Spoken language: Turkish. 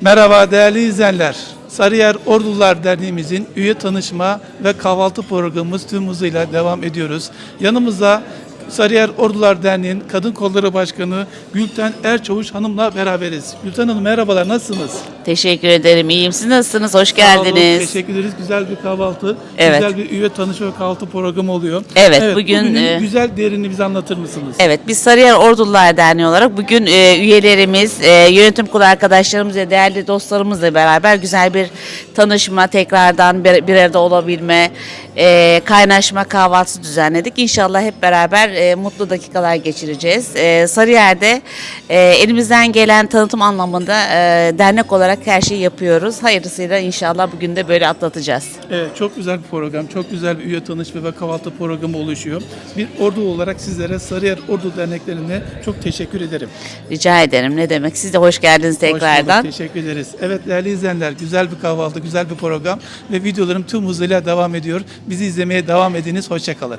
Merhaba değerli izleyenler. Sarıyer Ordular Derneğimizin üye tanışma ve kahvaltı programımız tüm hızıyla devam ediyoruz. Yanımızda Sarıyer Ordular Derneği'nin Kadın Kolları Başkanı Gülten Erçavuş Hanım'la beraberiz. Gülten Hanım merhabalar nasılsınız? Teşekkür ederim. İyiyim. Siz nasılsınız? Hoş Sağ olun, geldiniz. Teşekkür ederiz. Güzel bir kahvaltı, Evet. güzel bir üye tanışma kahvaltı programı oluyor. Evet, bugün, bugünün e, güzel değerini bize anlatır mısınız? Evet, biz Sarıyer Ordular Derneği olarak bugün e, üyelerimiz, e, yönetim kurulu arkadaşlarımız ve değerli dostlarımızla beraber güzel bir tanışma, tekrardan bir, bir arada olabilme, e, kaynaşma kahvaltısı düzenledik. İnşallah hep beraber e, mutlu dakikalar geçireceğiz. E, Sarıyer'de e, elimizden gelen tanıtım anlamında e, dernek olarak her şeyi yapıyoruz. Hayırlısıyla inşallah bugün de böyle atlatacağız. Evet, çok güzel bir program, çok güzel bir üye tanışma ve kahvaltı programı oluşuyor. Bir ordu olarak sizlere Sarıyer Ordu Derneklerine çok teşekkür ederim. Rica ederim. Ne demek? Siz de hoş geldiniz Hoş bulduk, tekrardan. teşekkür ederiz. Evet değerli izleyenler, güzel bir kahvaltı, güzel bir program ve videolarım tüm hızıyla devam ediyor. Bizi izlemeye devam ediniz. Hoşçakalın.